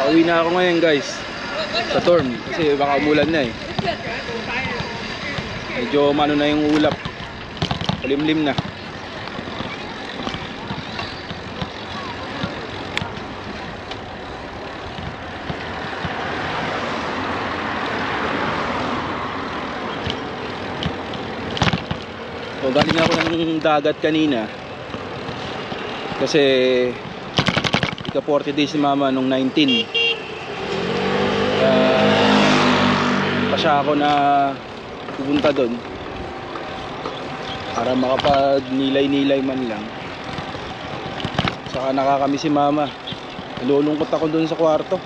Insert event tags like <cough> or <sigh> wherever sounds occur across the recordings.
Pauwi na ako ngayon guys. Sa dorm. Kasi baka umulan na eh. Medyo mano na yung ulap. Palimlim na. So, ako ng dagat kanina. Kasi ika 40 days ni mama nung 19. Kaya pa siya ako na pupunta doon para makapag-nilay-nilay man lang. Saka nakakami si mama. Nalulungkot ako doon sa kwarto.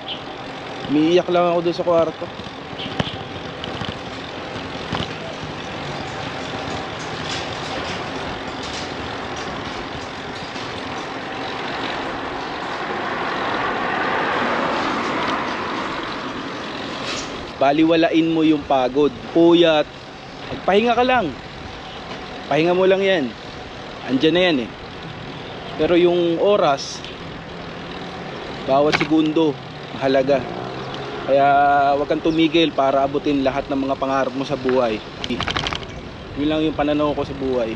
Umiiyak lang ako doon sa kwarto. Baliwalain mo yung pagod, puyat, magpahinga ka lang. Pahinga mo lang yan. Andyan na yan eh. Pero yung oras, bawat segundo, mahalaga. Kaya wag kang tumigil para abutin lahat ng mga pangarap mo sa buhay. Yun lang yung pananaw ko sa buhay.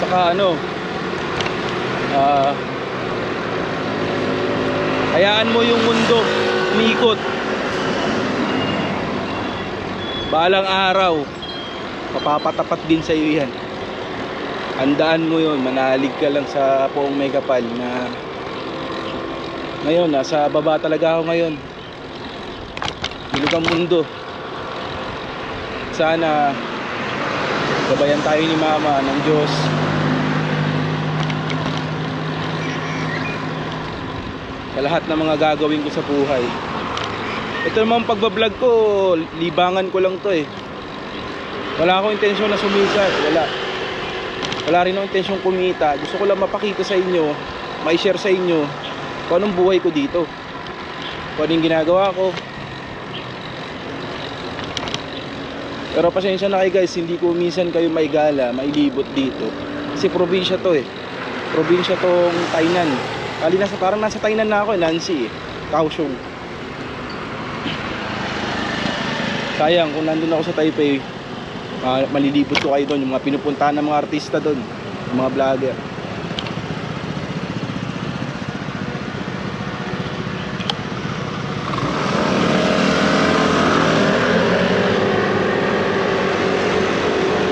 Saka ano, ah, hayaan mo yung mundo umikot. Balang araw, mapapatapat din sa iyo yan. Handaan mo yun, manalig ka lang sa poong may na ngayon, nasa baba talaga ako ngayon. Bilog mundo. Sana gabayan tayo ni Mama ng Diyos. Sa lahat ng mga gagawin ko sa buhay. Ito naman pagbablog ko, libangan ko lang to eh. Wala akong intensyon na sumikat, wala. Wala rin akong intensyon kumita. Gusto ko lang mapakita sa inyo, may share sa inyo kung anong buhay ko dito. Kung anong ginagawa ko, Pero pasensya na kayo guys, hindi ko minsan kayo may gala, mailibot dito. Kasi probinsya to eh. Probinsya tong Tainan. Kali nasa, parang nasa Tainan na ako eh, Nancy eh. Kaohsiung. Sayang, kung nandun ako sa Taipei, ma- malilibot ko kayo doon. Yung mga pinupuntahan ng mga artista doon. Yung mga vlogger.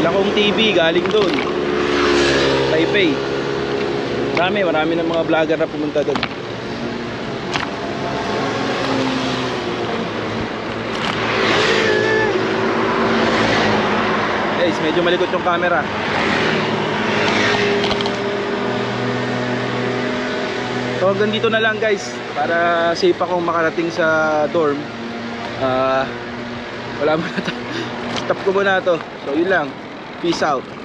Lakong TV galing doon. Taipei. Marami, marami ng mga vlogger na pumunta doon. Guys, medyo malikot yung camera. So hanggang dito na lang guys para safe akong makarating sa dorm. Ah, wala mo na to. <laughs> Stop ko muna to. So yun lang. Peace out.